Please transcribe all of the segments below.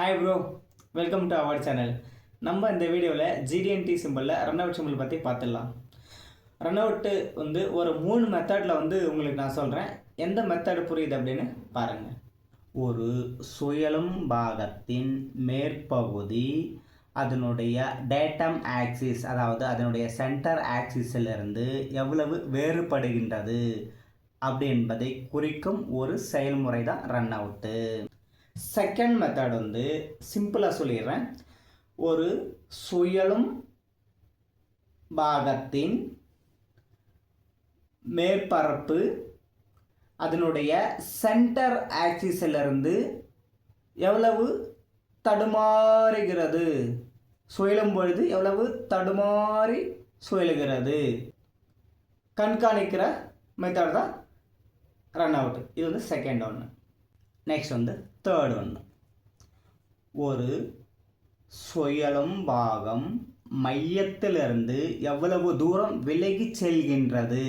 Hi bro welcome to our channel நம்ம இந்த வீடியோவில் ஜிடிஎன்டி சிம்பிளில் ரன் அவுட் சிம்பிள் பற்றி பார்த்துடலாம் ரன் அவுட்டு வந்து ஒரு மூணு மெத்தடில் வந்து உங்களுக்கு நான் சொல்கிறேன் எந்த மெத்தடு புரியுது அப்படின்னு பாருங்கள் ஒரு சுயலும் பாகத்தின் மேற்பகுதி அதனுடைய டேட்டம் ஆக்சிஸ் அதாவது அதனுடைய சென்டர் ஆக்சிஸிலிருந்து எவ்வளவு வேறுபடுகின்றது அப்படி என்பதை குறிக்கும் ஒரு செயல்முறை தான் ரன் அவுட்டு செகண்ட் மெத்தட் வந்து சிம்பிளாக சொல்லிடுறேன். ஒரு சுயலும் பாகத்தின் மேற்பரப்பு அதனுடைய சென்டர் ஆக்சிஸிலிருந்து எவ்வளவு தடுமாறுகிறது? சுயலும் பொழுது எவ்வளவு தடுமாறி சுயலுகிறது? கண்காணிக்கிற மெத்தட் தான் ரன் அவுட் இது வந்து செகண்ட் ஒன்று நெக்ஸ்ட் வந்து தேர்ட் ஒன்று ஒரு சுயலும் பாகம் மையத்திலிருந்து எவ்வளவு தூரம் விலகி செல்கின்றது?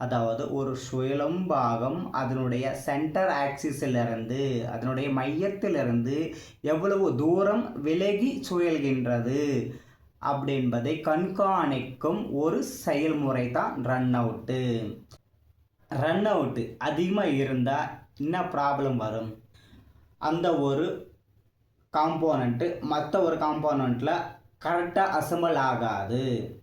அதாவது ஒரு சுயலும் பாகம் அதனுடைய சென்டர் ஆக்சிஸிலிருந்து அதனுடைய மையத்திலிருந்து எவ்வளவு தூரம் விலகி சுழல்கின்றது? அப்படி என்பதை கண்காணிக்கும் ஒரு செயல்முறை தான் ரன் அவுட்டு ரன் அவுட்டு அதிகமாக இருந்தால் என்ன ப்ராப்ளம் வரும்? அந்த ஒரு காம்போனண்ட்டு மற்ற ஒரு காம்போனண்ட்டில் கரெக்டாக அசம்பிள் ஆகாது.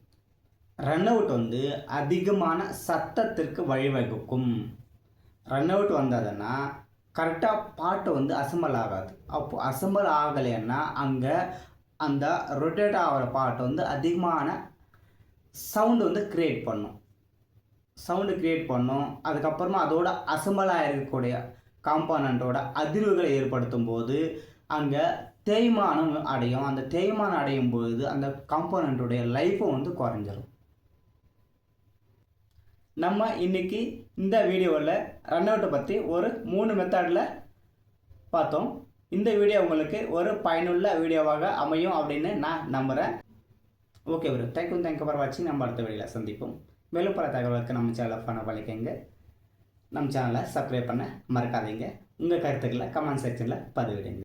ரன் அவுட் வந்து அதிகமான சத்தத்திற்கு வழிவகுக்கும். ரன் அவுட் வந்ததுன்னா கரெக்டாக பாட்டு வந்து அசம்பிள் ஆகாது. அப்போது அசம்பிள் ஆகலைன்னா அங்கே அந்த ரொட்டேட் ஆகிற பாட்டு வந்து அதிகமான சவுண்டு வந்து க்ரியேட் பண்ணும். சவுண்டு க்ரியேட் பண்ணும். அதுக்கப்புறமா அதோட அசம்பலாக இருக்கக்கூடிய காம்பானண்ட்டோட அதிர்வுகளை ஏற்படுத்தும் போது அங்கே தேய்மானம் அடையும். அந்த தேய்மானம் அடையும் பொழுது அந்த காம்போனண்ட்டுடைய லைஃப்பும் வந்து குறைஞ்சிரும். நம்ம இன்னைக்கு இந்த வீடியோவில் ரன் அவுட்டை பற்றி ஒரு மூணு மெத்தடில் பார்த்தோம். இந்த வீடியோ உங்களுக்கு ஒரு பயனுள்ள வீடியோவாக அமையும் அப்படின்னு நான் நம்புகிறேன் okay bro thank you thank you for வாட்சிங் நம்ம அடுத்த வீடியோவில் சந்திப்போம். மேலும் பல தகவலுக்கு நம்ம சேனலை பண்ண பழிக்கங்க நம்ம சேனலை சப்ஸ்கிரைப் பண்ண மறக்காதீங்க. உங்கள் கருத்துக்களை கமெண்ட் செக்ஷனில் பதிவிடுங்க.